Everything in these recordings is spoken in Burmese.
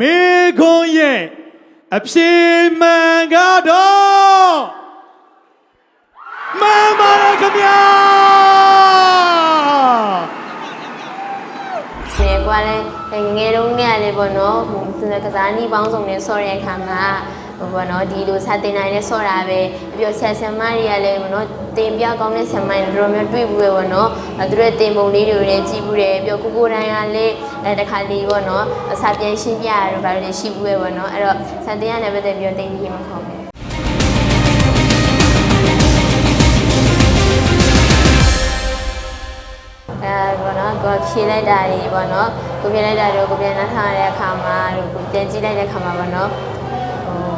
မေခွန်းရဲ့အဖြေမှန်ကတော့မှန်ပါတယ်ခင်ဗျာဒီကွာလဲငယ်ငယ်တုန်းကလည်းပေါ့နော်ဟိုသူကစားနီးပေါင်းစုံနဲ့ဆော့တဲ့အခါမှာဟိုပေါ့နော်ဒီလိုစာတင်နိုင်နဲ့ဆော့တာပဲပြီးတော့ဆရာဆရာမတွေကလည်းပေါ့နော်တင်ပြကောင်းတဲ့ဆရာမတွေတော်တော်များတွေ့ဘူးပဲပေါ့နော်အဲသူတို့တင်ပုံလေးတွေလည်းကြည့်ဘူးတယ်ပြီးတော့ကိုကိုတိုင်းကလည်းအဲတခါလေးပေါ့နော်အစာပြန်ရှင်းပြရတော့ဗါလို့ရှိဘူးပဲပေါ့နော်အဲ့တော့စာတင်ရတဲ့ပတ်သက်ပြီးတော့တင်ပြီးမှခေါ်မယ်အဲဘောနော်ကိုဖြေလိုက်တာကြီးဘောနော်ကိုဖြေလိုက်တာတော့ကိုပြန်နှထားရတဲ့အခါမှာတို့ကိုပြန်ကြည့်လိုက်တဲ့အခါမှာဘောနော်ဟို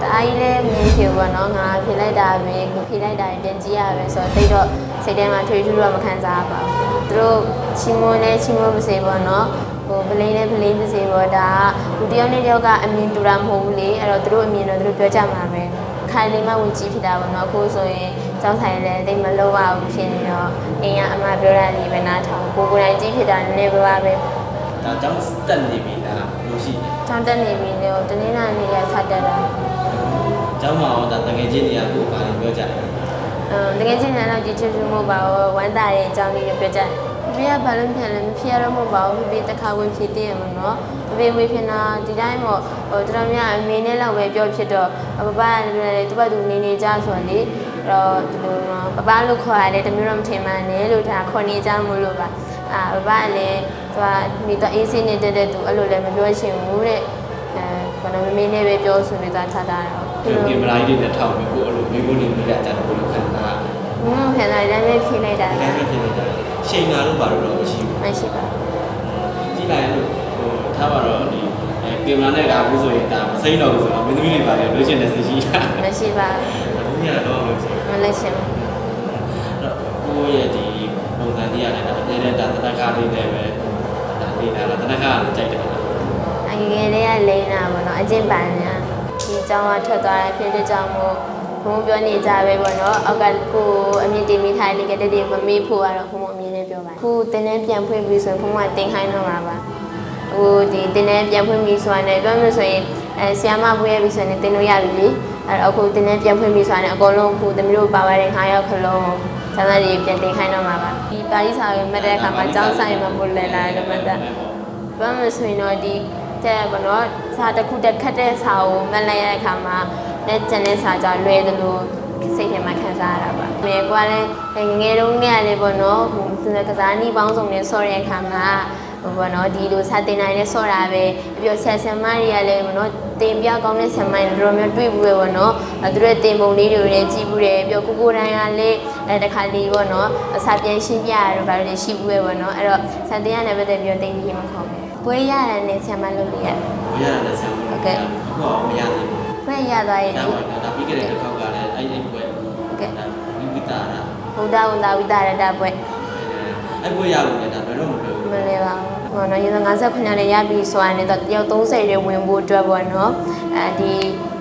တအားကြီးလည်းမင်းဖြေဘောနော်ငါဖြေလိုက်တာပဲကိုဖြေလိုက်တာပြန်ကြည့်ရပဲဆိုတော့တိတ်တော့စိတ်ထဲမှာထွေးထူးတော့မခံစားပါဘူး သူတို့ချီမွန်းလဲချီမွန်းပါစေဘောနော်ဟိုပလိန်နဲ့ပလိန်ပါစေဘောဒါကလူတစ်ယောက်နဲ့တစ်ယောက်ကအမြင်တူတာမဟုတ်ဘူးလေအဲ့တော့သူတို့အမြင်တော့သူတို့ပြောကြမှာပဲခိုင်လေးမှဝင်ကြည့်ဖြစ်တာပေါ့နော်အခုဆိုရင်ကျောင်းဆိုင်လည်းတိတ်မလို့ပါဘူးဖြစ်နေတော့အိမ်ကအမပြောတာလေးပဲနားထောင်ကိုကိုယ်တိုင်ကြည့်ဖြစ်တာနည်းနည်းပါးပါပဲဒါကြောင့်တက်နေပြီလားလို့ရှိတယ်ကျောင်းတက်နေပြီလေတနင်္လာနေ့ကစတက်တာ။ကျောင်းမှာတော့ဒါတကယ်ချင်းတွေကကိုယ်ပါရင်ပြောကြတယ်အဲ တကယ်ချင်းလည်းတော့ဒီချွတ်ချွတ်မို့ပါဘူးဝမ်းသာတဲ့အကြောင်းလေးတွေပြောကြဖေကဘာလို့ဖြစ်လဲမဖြစ်ရတော့မဟုတ်ပါဘူးဖေတခါဝင်ဖြစ်တည်ရမှာနော်ဖေဝေးဖြစ်နာဒီတိုင်းပေါ့ဟိုတော်တော်များအမေနဲ့လောက်ပဲပြောဖြစ်တော့ပပကလည်းသူ့ဘသူနေနေကြဆိုတော့လေအဲ့တော့ဒီလိုပပလို့ခေါ်ရတယ်တမျိုးတော့မထင်မှန်းနဲ့လို့ဒါခေါ်နေကြမို့လို့ပါအာပပကလည်းသူကနေတော့အေးစိနေတက်တဲ့သူအဲ့လိုလည်းမပြောချင်ဘူးတဲ့အဲဘာလို့မမေနဲ့ပဲပြောဆိုနေတာထားတာတော့။ဒီ ကင်မရာကြီးတွေနဲ့ထောက်ပြီးကိုယ်အဲ့လိုမိဖို့နေမိတဲ့အကြတယ်ဘယ်လိုခံစားလဲ။ဘုံဖန်လာတယ်လည်းဖြေလိုက်တာ။ဒါလည်းဖြစ်နေတာ။ချိန်လာလို့ပါတော့မရှိဘူးမရှိပါဘူး။ကြည့်လိုက်လို့ဟိုထားပါတော့ဒီအဲကင်မရာနဲ့ကဘူးဆိုရင်ဒါမစိမ့်တော့ဘူးဆိုတော့မင်းသမီးတွေပါလေလို့ချင်တဲ့စီရှိတာ။မရှိပါဘူး။အခုညတော့လို့ရှိရင်။မလက်ရှင်ဘူးတော့ကိုယ့်ရဲ့ဒီပုံစံကြီးရတယ်ဒါအများနဲ့ဒါတနခါလေးနဲ့ပဲဒါနေတာလားတနခါလေးကြိုက်တယ်လား။အငယ်ငယ်လေးကလိမ့်တာပေါ့နော်။အကျင့်ပန်ညာ။ ကျောင်းကထွက်သွားတာဖြစ်တဲ့ကြောင့်မို့ဘုံပြောနေကြပဲပေါ့နော်အောက်ကကိုအမြင့်တင်မိထားလေးကတည်းကမမေ့ဖို့ကတော့ဘုံအမြင့်နဲ့ပြောပါခုတင်းနဲ့ပြန်ဖွင့်ပြီးဆိုရင်ဘုံကတင်ခိုင်းတော့မှာပါဟိုဒီတင်းနဲ့ပြန်ဖွင့်ပြီးဆိုတာနဲ့ပြောမှဆိုရင်အဲဆီယမဖွင့်ရပြီဆိုရင်တင်လို့ရပြီလေအဲအခုတင်းနဲ့ပြန်ဖွင့်ပြီးဆိုတာနဲ့အကုန်လုံးခုသမီးတို့ပါပါတဲ့9ယောက်ခလုံးကျောင်းသားတွေပြန်တင်ခိုင်းတော့မှာပါဒီပါဠိစာကိုမှတ်တဲ့အခါမှာကျောင်းဆိုင်မှာပို့လဲလာတယ်မှတ်တာပြောမှဆိုရင်တော့ဒီ တဲ့ဘောနော်စာတစ်ခုတစ်ခတ်တဲ့စာကိုမလိုက်ရတဲ့အခါမှာလက်ကျန်တဲ့စာကြလွယ်တယ်လို့စိတ်ထဲမှာခံစားရတာပါ။မြေကွာလဲငယ်ငယ်တုန်းကလည်းဘောနော်ဟိုသူကစားနီးပေါင်းစုံနဲ့ဆော့တဲ့အခါမှာဟိုဘောနော်ဒီလိုစာတင်နိုင်နဲ့ဆော့တာပဲပြီးတော့ဆရာဆရာမတွေကလည်းဘောနော်တင်ပြကောင်းတဲ့ဆရာမတွေတော်တော်များတွေ့ဘူးပဲဘောနော်အဲသူတို့တင်ပုံလေးတွေလည်းကြည့်ဘူးတယ်ပြီးတော့ကိုကိုတိုင်းကလည်းအဲတခါလေးဘောနော်အစာပြန်ရှင်းပြရတော့ဗါလို့ရှိဘူးပဲဘောနော်အဲ့တော့စာတင်ရတဲ့ပတ်သက်ပြီးတော့တင်ပြီးမှခေါ်မယ် ပွဲရတာနဲ့ဆရာမလုပ်လို့ရ။ဘယ်ရတာလဲဆံလို့အခုတော့မရသေးဘူး။ပွဲရသွားရင်ဒါဒီပါဒါပြီးခဲ့တဲ့တစ်ခေါက်ကလည်းအဲ့အဲ့ပွဲကဲဒါဝိဝိတာရဘုဒ္ဓဝန္တာဝိတာရတပွဲအဲ့ပွဲရလို့လည်းဒါဘယ်တော့မပြောဘူးမလဲပါဘူးဟောနော်ရေ59နဲ့ရပြီဆိုရင်တော့တယောက်30တွေဝင်ဖို့အတွက်ပေါ့နော်အဲဒီ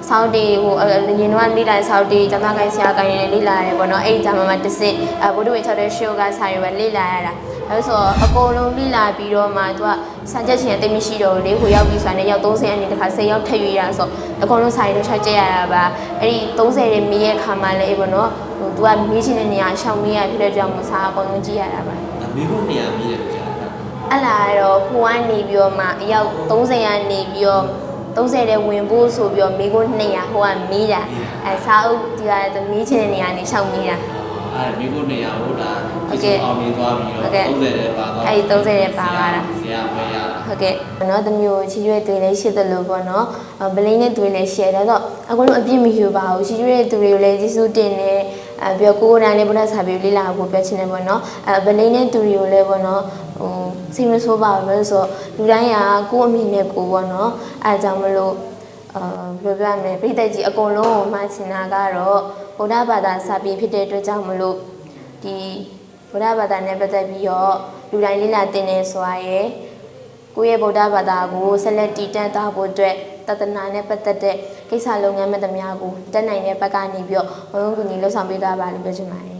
ဆောက်တီဟိုရင်တော့လိလာဆောက်တီကျောင်းသားကိုင်းဆရာကိုင်းနေလိလာရတယ်ပေါ့နော်အဲ့ဒီဂျာမမှာတစ်စစ်အဲဘုဒ္ဓဝေ6တဲ့ရှိုးကစာရွယ်ပဲလိလာရတာအဲဆိုအကုန်လုံးလိလာပြီးတော့မှသူကစာချက်ချင်းအသိမရှိတော့ဘူးလေဟိုရောက်ပြီးဆိုရင်ရောက်30အနေတစ်ခါ10ရောက်ထပ်ရွေးရဆိုအကုန်လုံးစာရွက်တော့ချက်ကြရတာပါအဲ့ဒီ30တွေမိရဲ့ခါမှလည်းပေါ့နော်ဟိုသူကမိချင်တဲ့နေရာရှောင်မိရဖြစ်တဲ့ကြောင့်မစာအကုန်လုံးကြည့်ရတာပါဒါမိဖို့နေရာပြီးတယ်လို့ကြားတာအဲ့လာတော့ဟိုကနေပြီးတော့မှအယောက်30ရာနေပြီးတော့ 30တဲ့ဝင်ဖို့ဆိုပြီးတော့မိကုန်း200ဟိုကမီးတာအဲစာအုပ်ဒီကမီးချင်တဲ့နေရာနေရှောင်မီးတာအဲ့မိဖို့နေရာဟိုဒါဟုတ်ကဲ့အောင်မြင်သွားပြီးတော့ဟုတ်ကဲ့30တဲ့ပါသွားအဲ့ဒီ30တဲ့ပါသွားတာဆရာပွဲရတာဟုတ်ကဲ့နော်တမျိုးချီရွဲတွေလည်းရှိတယ်လို့ပေါ့နော်အဗလိန်နဲ့တွေလည်းရှိတယ်ဒါတော့အကုန်လုံးအပြည့်မယူပါဘူးချီရွဲသူတွေကိုလည်းကျေးဇူးတင်တယ်အဲပြီးတော့ကိုယ်ကိုယ်တိုင်လည်းဘုရားစာပေလေးလာဖို့ပြောချင်တယ်ပေါ့နော်အဲဗလိန်နဲ့သူတွေကိုလည်းပေါ့နော်ဟို စိတ်မဆိုးပါဘူးလို့ဆိုတော့လူတိုင်းကကိုယ့်အမိနဲ့ကိုယ်ပေါ့နော်အဲဒါကြောင့်မလို့အာဘယ်လိုပြောရမလဲပြည်သက်ကြီးအကုန်လုံးကိုမှချင်တာကတော့ဗုဒ္ဓဘာသာစာပေဖြစ်တဲ့အတွက်ကြောင့်မလို့ဒီဗုဒ္ဓဘာသာနဲ့ပတ်သက်ပြီးတော့လူတိုင်းလေ့လာသင်နေဆိုရရဲ့ကိုယ့်ရဲ့ဗုဒ္ဓဘာသာကိုဆက်လက်တည်တံ့သွားဖို့အတွက်တသနာနဲ့ပတ်သက်တဲ့ကိစ္စလုပ်ငန်းမဲ့သမျှကိုတက်နိုင်တဲ့ဘက်ကနေပြီးတော့ဘုံကူညီလှုပ်ဆောင်ပေးသွားပါလို့ပြောချင်ပါတယ်